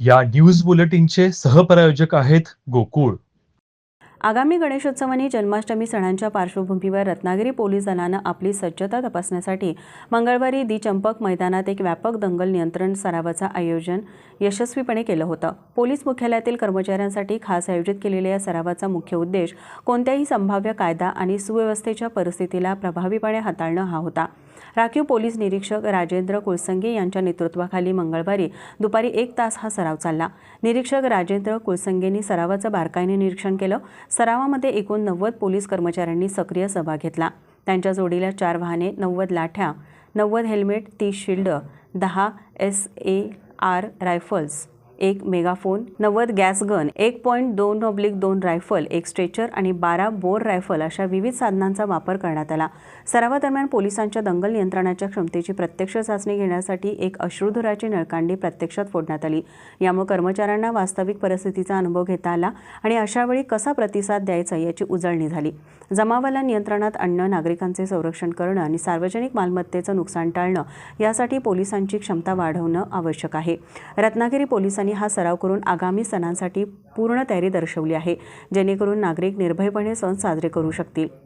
या न्यूज बुलेटिनचे सहप्रायोजक आहेत गोकुळ. आगामी गणेशोत्सव जन्माष्टमी सणांच्या पार्श्वभूमीवर रत्नागिरी पोलीस दलानं आपली सज्जता तपासण्यासाठी मंगळवारी दी चंपक मैदानात एक व्यापक दंगल नियंत्रण सरावाचं आयोजन यशस्वीपणे केलं होतं. पोलीस मुख्यालयातील कर्मचाऱ्यांसाठी खास आयोजित केलेल्या या सरावाचा मुख्य उद्देश कोणत्याही संभाव्य कायदा आणि सुव्यवस्थेच्या परिस्थितीला प्रभावीपणे हाताळणं हा होता. राखीव पोलीस निरीक्षक राजेंद्र कुळसंगे यांच्या नेतृत्वाखाली मंगळवारी दुपारी एक तास हा सराव चालला. निरीक्षक राजेंद्र कुळसंगेंनी सरावाचं बारकाईने निरीक्षण केलं. सरावामध्ये एकूण नव्वद पोलीस कर्मचाऱ्यांनी सक्रिय सहभाग घेतला. त्यांच्या जोडीला चार वाहने नव्वद लाठ्या नव्वद हेल्मेट तीस शिल्ड दहा एस ए आर रायफल्स एक मेगाफोन नव्वद गॅस गन एक पॉईंट दोन ऑब्लिक दोन रायफल एक स्ट्रेचर आणि बारा बोर रायफल अशा विविध साधनांचा वापर करण्यात आला. सरावादरम्यान पोलिसांच्या दंगल नियंत्रणाच्या क्षमतेची प्रत्यक्ष चाचणी घेण्यासाठी एक अश्रुधुराची नळकांडी प्रत्यक्षात फोडण्यात आली. यामुळे कर्मचाऱ्यांना वास्तविक परिस्थितीचा अनुभव घेता आला आणि अशावेळी कसा प्रतिसाद द्यायचा याची उजळणी झाली. जमावाला नियंत्रणात आणणं नागरिकांचे संरक्षण करणं आणि सार्वजनिक मालमत्तेचं नुकसान टाळणं यासाठी पोलिसांची क्षमता वाढवणं आवश्यक आहे. रत्नागिरी पोलिसांनी हा सराव करून आगामी सणांसाठी पूर्ण तयारी दर्शवली आहे जेणेकरून नागरिक निर्भयपणे सण साजरे करू शकतील.